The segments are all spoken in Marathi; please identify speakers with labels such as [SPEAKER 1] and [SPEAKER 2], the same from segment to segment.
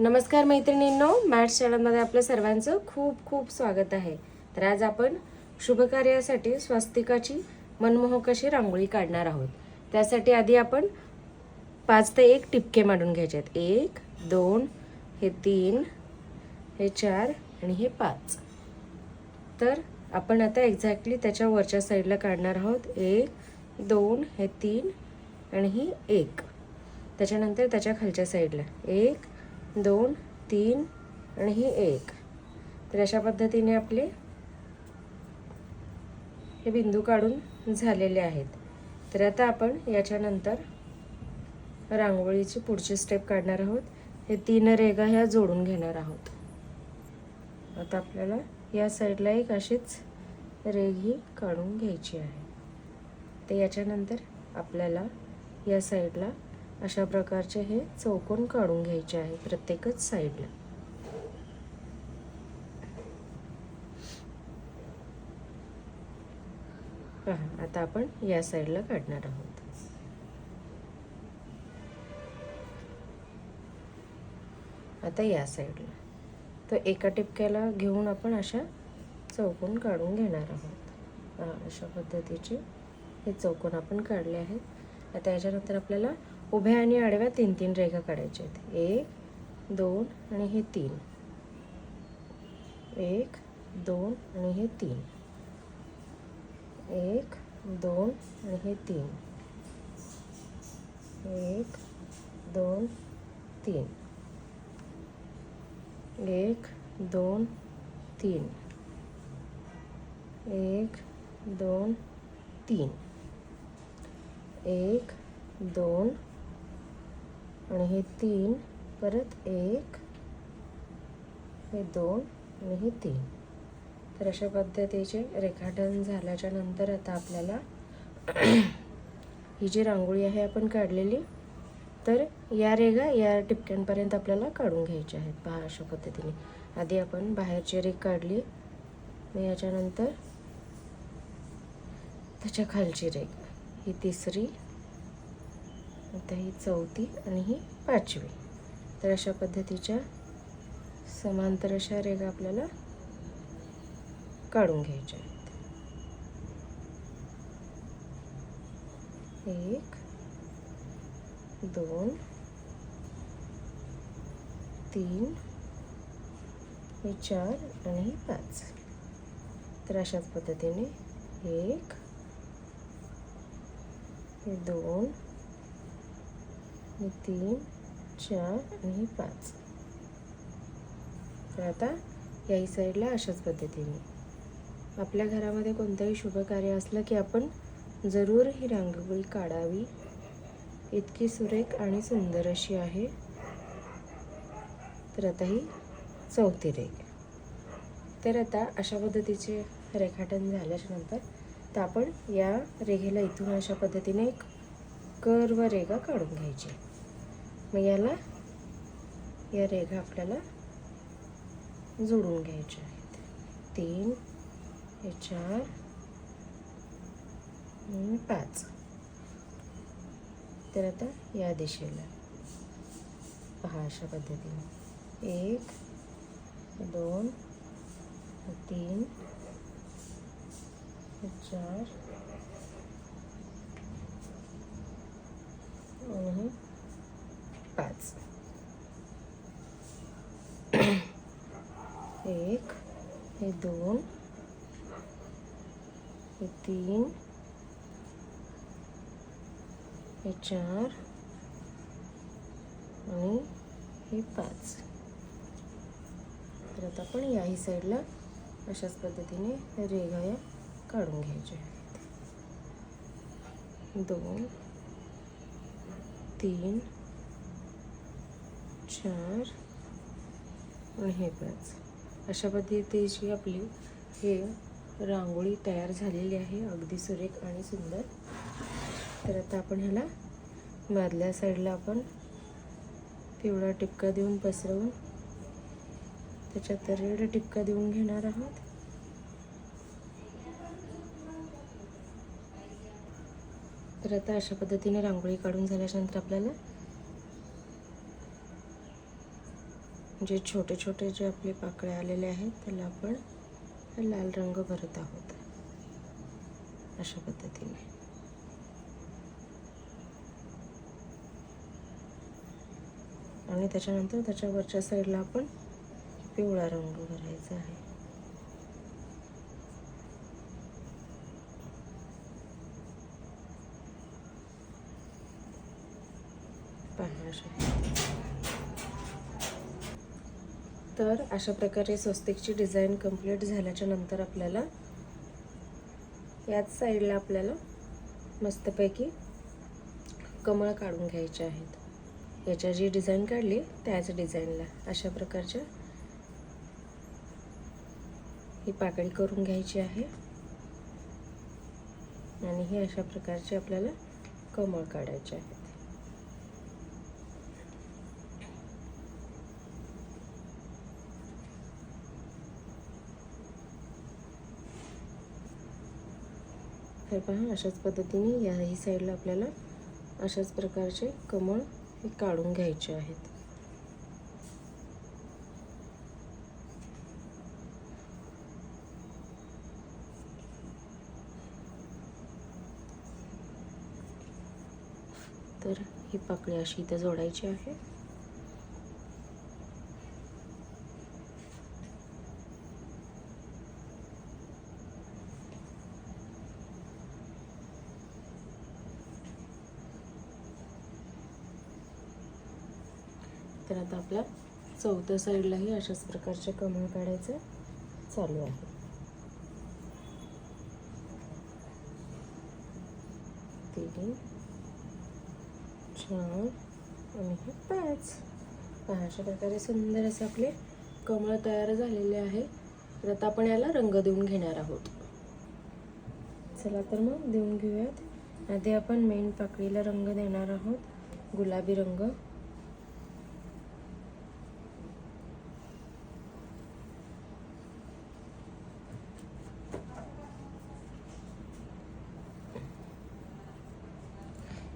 [SPEAKER 1] नमस्कार मैत्रिणींनो मॅथ्स चॅनलमध्ये आपलं सर्वांचं खूप खूप स्वागत आहे. तर आज आपण शुभकार्यासाठी स्वस्तिकाची मनमोहक अशी रांगोळी काढणार आहोत. त्यासाठी आधी आपण पाच ते एक टिपके मांडून घ्यायचे आहेत एक दोन हे तीन हे चार आणि हे पाच. तर आपण आता एक्झॅक्टली त्याच्या वरच्या साईडला काढणार आहोत. एक दोन हे तीन आणि ही एक. त्याच्यानंतर त्याच्या खालच्या साईडला एक दोन तीन आणि ही एक. तर अशा पद्धतीने आपले हे बिंदू काढून झालेले आहेत. तर आता आपण याच्यानंतर रांगोळीची पुढची स्टेप काढणार आहोत. हे तीन रेगा ह्या जोडून घेणार आहोत. आता आपल्याला या साईडला एक अशीच रेघी काढून घ्यायची आहे. तर याच्यानंतर आपल्याला या साईडला अशा प्रकारचे हे चौकोन काढून घ्यायचे आहे प्रत्येकच साईडला पहा आता आपण या साईडला काढणार आहोत. आता या साईडला तर एका टिपक्याला घेऊन आपण अशा चौकोन काढून घेणार आहोत. अशा पद्धतीचे हे चौकोन आपण काढले आहेत. आता याच्यानंतर आपल्याला उभ्या आणि आडव्या तीन तीन रेखा काढायच्या आहेत. एक दोन आणि हे तीन. एक दोन आणि हे तीन. एक दोन आणि हे तीन. एक दोन तीन. एक दोन तीन. एक दोन तीन. एक दोन आणि हे तीन परत एक हे दोन आणि हे तीन. तर अशा पद्धतीचे रेखाटन झाल्याच्यानंतर आता आपल्याला ही जी रांगोळी आहे आपण काढलेली तर या रेगा या टिपक्यांपर्यंत आपल्याला काढून घ्यायच्या आहेत. पहा अशा पद्धतीने. आधी आपण बाहेरची रेग काढली मग याच्यानंतर त्याच्या खालची रेग ही तिसरी आता ही चौथी आणि ही पाचवी. तर अशा पद्धतीच्या समांतर अशा रेगा आपल्याला काढून घ्यायच्या आहेत. एक दोन तीन हे चार आणि ही पाच. तर अशाच पद्धतीने एक हे दोन हे तीन चार आणि पाच. तर आता याही साईडला अशाच पद्धतीने. आपल्या घरामध्ये कोणतंही शुभ कार्य असलं की आपण जरूर ही रांगोळी काढावी. इतकी सुरेख आणि सुंदर अशी आहे. तर आता ही चौथी रेख तर आता अशा पद्धतीचे रेखाटन झाल्याच्यानंतर तर आपण या रेघेला इथून अशा पद्धतीने एक कर्व रेगा काढून घ्यायची. मग याला या रेघा आपल्याला जोडून घ्यायच्या आहेत. तीन हे चार पाच. तर आता या दिशेला. पहा अशा पद्धतीने. एक दोन तीन चार आणि पाच एक हे दोन हे तीन हे चार आणि हे पाच. तर आता आपण याही साईडला अशाच पद्धतीने रेघा या काढून घ्यायच्या आहेत. दोन तीन चार आणि हे पाच. अशा पद्धतीची आपली हे रांगोळी तयार झालेली आहे. अगदी सुरेख आणि सुंदर. तर आता आपण ह्याला मधल्या साईडला आपण पिवळा टिपका देऊन पसरवून त्याच्यात रेड टिपका देऊन घेणार आहोत. तर आता अशा पद्धतीने रांगोळी काढून झाल्याच्यानंतर आपल्याला जे छोटे छोटे जे आपले पाकळे आलेले आहेत त्याला आपण लाल रंग भरत आहोत. अशा पद्धतीने. आणि त्याच्यानंतर त्याच्या वरच्या साईडला आपण पिवळा रंग भरायचा आहे. पहा तर अशा प्रकारे स्वस्तिकची डिझाईन कंप्लीट झाल्याच्यानंतर आपल्याला याच साईडला आपल्याला मस्तपैकी कमळ काढून घ्यायचे आहेत. याच्या जी डिझाईन काढली त्याच डिझाईनला अशा प्रकारच्या ही पाकळी करून घ्यायची आहे. आणि ही अशा प्रकारचे आपल्याला कमळ काढायचे आहे. तर पहा अशाच पद्धतीने याही साईडला आपल्याला अशाच प्रकारचे कमळ हे काढून घ्यायचे आहेत. तर ही पाकळी अशी इथं जोडायची आहे. तर आता आपल्या चौथ्या साईडलाही अशाच प्रकारचे कमळ काढायचे चालू आहे. तीन चार आणि हे पाच. अशा प्रकारे सुंदर असे आपले कमळ तयार झालेले आहे. तर आता आपण याला रंग देऊन घेणार आहोत. चला तर मग देऊन घेऊयात. आधी आपण मेन पाकळीला रंग देणार आहोत. गुलाबी रंग.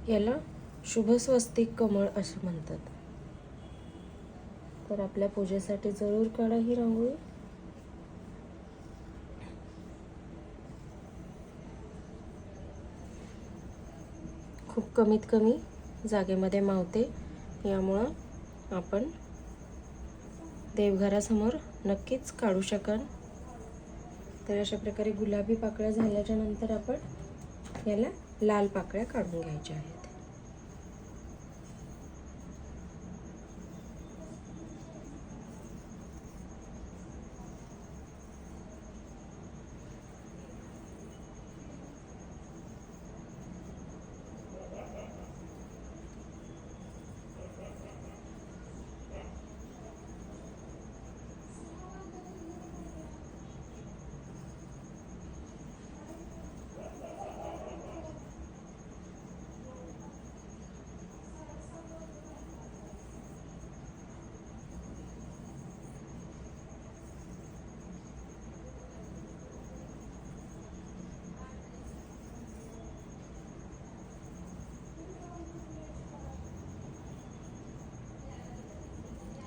[SPEAKER 1] याला शुभ स्वस्तिक कमळ असं म्हणतात. तर आपल्या पूजेसाठी जरूर काढा ही रांगोळी खूप कमीत कमी जागेमध्ये मावते. यामुळं आपण देवघरासमोर नक्कीच काढू शकाल. तर अशा प्रकारे गुलाबी पाकळ्या झाल्याच्यानंतर आपण याला लाल पाकळ्या काढून घ्यायच्या आहेत.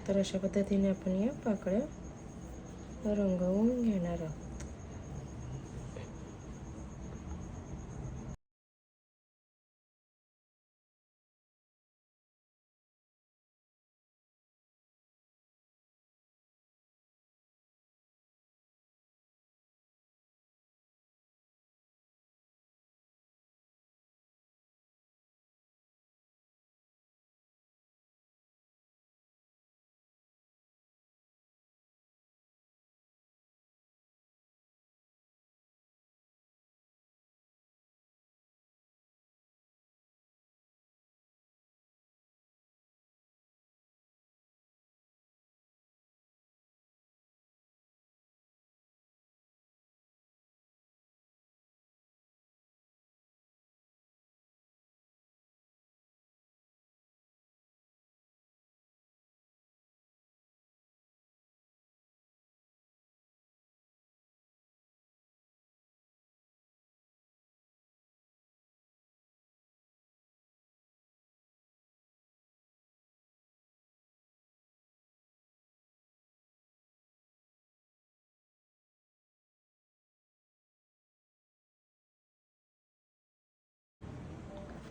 [SPEAKER 1] तर अशा पद्धतीने आपण या पाकळ्या रंगवून घेणार आहोत.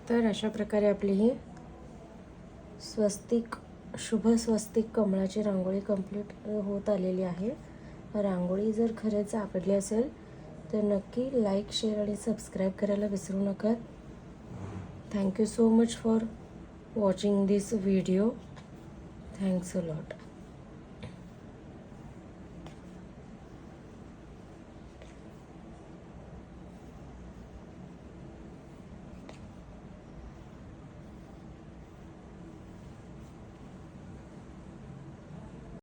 [SPEAKER 1] तर अशा प्रकारे आपली ही स्वस्तिक शुभ स्वस्तिक कमळाची रांगोळी कंप्लीट होत आलेली आहे. रांगोळी जर खरंच आवडली असेल तर नक्की लाईक शेअर आणि सबस्क्राईब करायला विसरू नका. Thank you so much for watching this video thanks a lot